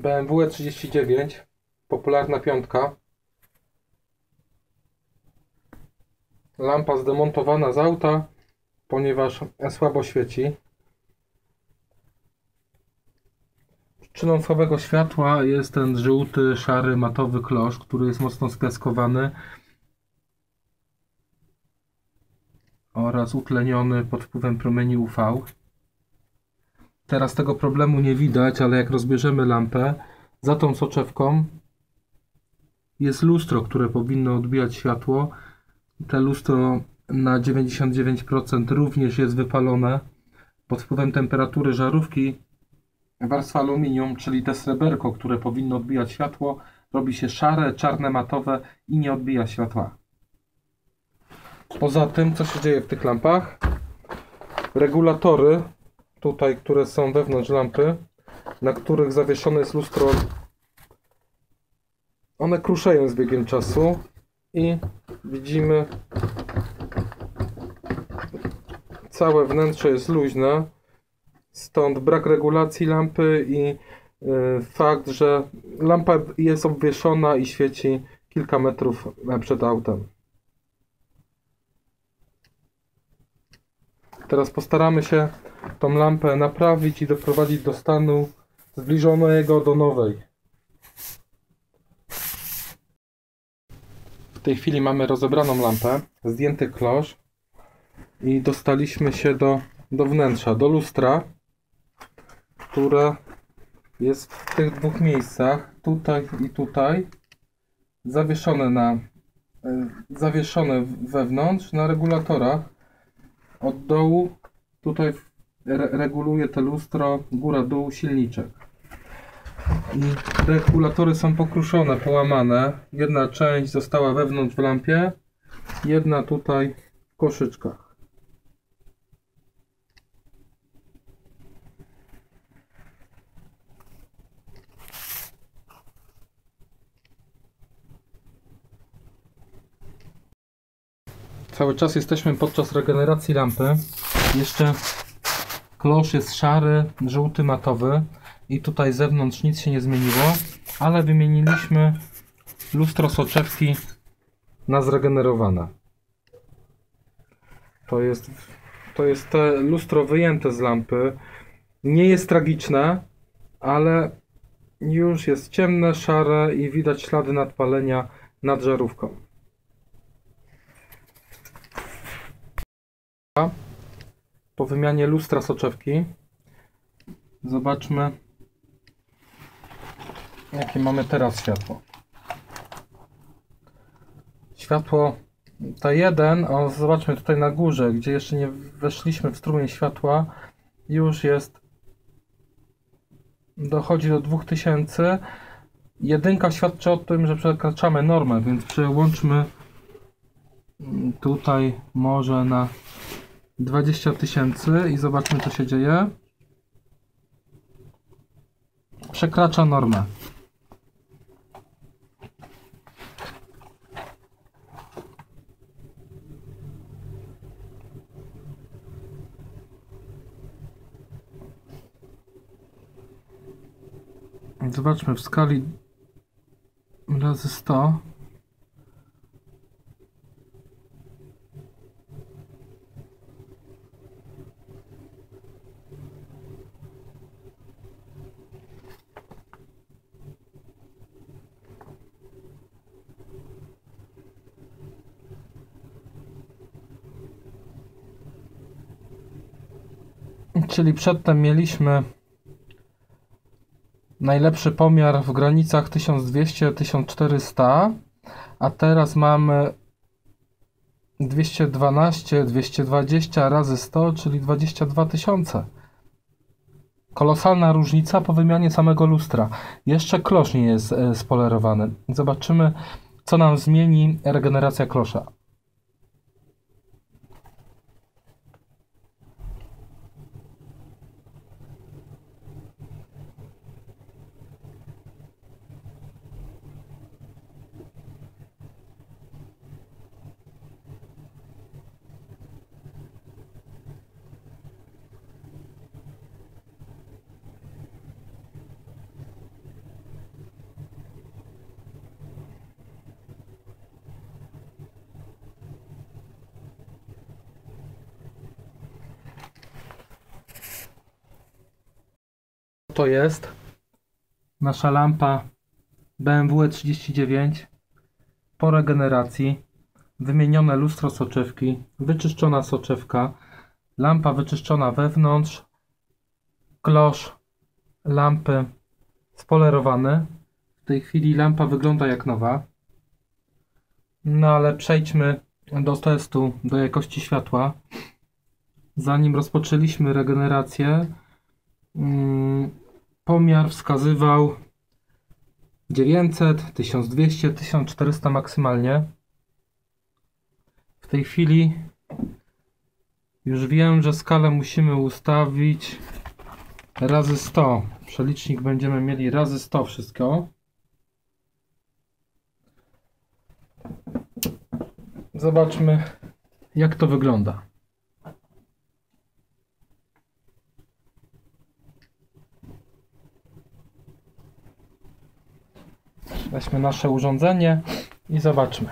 BMW 39 popularna piątka lampa zdemontowana z auta ponieważ słabo świeci Przyczyną słabego światła jest ten żółty, szary, matowy klosz, który jest mocno spiaskowany oraz utleniony pod wpływem promieni UV. Teraz tego problemu nie widać, ale jak rozbierzemy lampę, za tą soczewką jest lustro, które powinno odbijać światło. Te lustro na 99% również jest wypalone. Pod wpływem temperatury żarówki warstwa aluminium, czyli te sreberko, które powinno odbijać światło, robi się szare, czarne, matowe i nie odbija światła. Poza tym, co się dzieje w tych lampach? Regulatory, tutaj, które są wewnątrz lampy, na których zawieszone jest lustro, one kruszeją z biegiem czasu i widzimy całe wnętrze jest luźne, stąd brak regulacji lampy i y, fakt, że lampa jest obwieszona i świeci kilka metrów przed autem. Teraz postaramy się tą lampę naprawić i doprowadzić do stanu zbliżonego do nowej. W tej chwili mamy rozebraną lampę, zdjęty klosz i dostaliśmy się do, do wnętrza, do lustra, które jest w tych dwóch miejscach, tutaj i tutaj, zawieszone na e, zawieszone wewnątrz na regulatorach od dołu tutaj re reguluje te lustro góra-dół silniczek. Regulatory są pokruszone, połamane. Jedna część została wewnątrz w lampie, jedna tutaj w koszyczkach. Cały czas jesteśmy podczas regeneracji lampy. Jeszcze klosz jest szary, żółty, matowy i tutaj zewnątrz nic się nie zmieniło, ale wymieniliśmy lustro soczewki na zregenerowane. To jest, to jest te lustro wyjęte z lampy. Nie jest tragiczne, ale już jest ciemne, szare i widać ślady nadpalenia nad żarówką. Po wymianie lustra soczewki. Zobaczmy jakie mamy teraz światło. Światło T1, o zobaczmy tutaj na górze, gdzie jeszcze nie weszliśmy w strumień światła już jest dochodzi do 2000 jedynka świadczy o tym, że przekraczamy normę, więc przełączmy tutaj może na 20 tysięcy i zobaczmy co się dzieje. Przekracza normę. Zobaczmy w skali razy 100 Czyli przedtem mieliśmy najlepszy pomiar w granicach 1200-1400, a teraz mamy 212, 220 razy 100, czyli 22 tysiące. Kolosalna różnica po wymianie samego lustra. Jeszcze klosz nie jest e, spolerowany. Zobaczymy, co nam zmieni regeneracja klosza. To jest nasza lampa BMW 39 po regeneracji. Wymienione lustro soczewki, wyczyszczona soczewka, lampa wyczyszczona wewnątrz, klosz lampy spolerowany. W tej chwili lampa wygląda jak nowa. No ale przejdźmy do testu, do jakości światła. Zanim rozpoczęliśmy regenerację, pomiar wskazywał 900, 1200, 1400 maksymalnie. W tej chwili już wiem, że skalę musimy ustawić razy 100. Przelicznik będziemy mieli razy 100 wszystko. Zobaczmy, jak to wygląda. Weźmy nasze urządzenie i zobaczmy.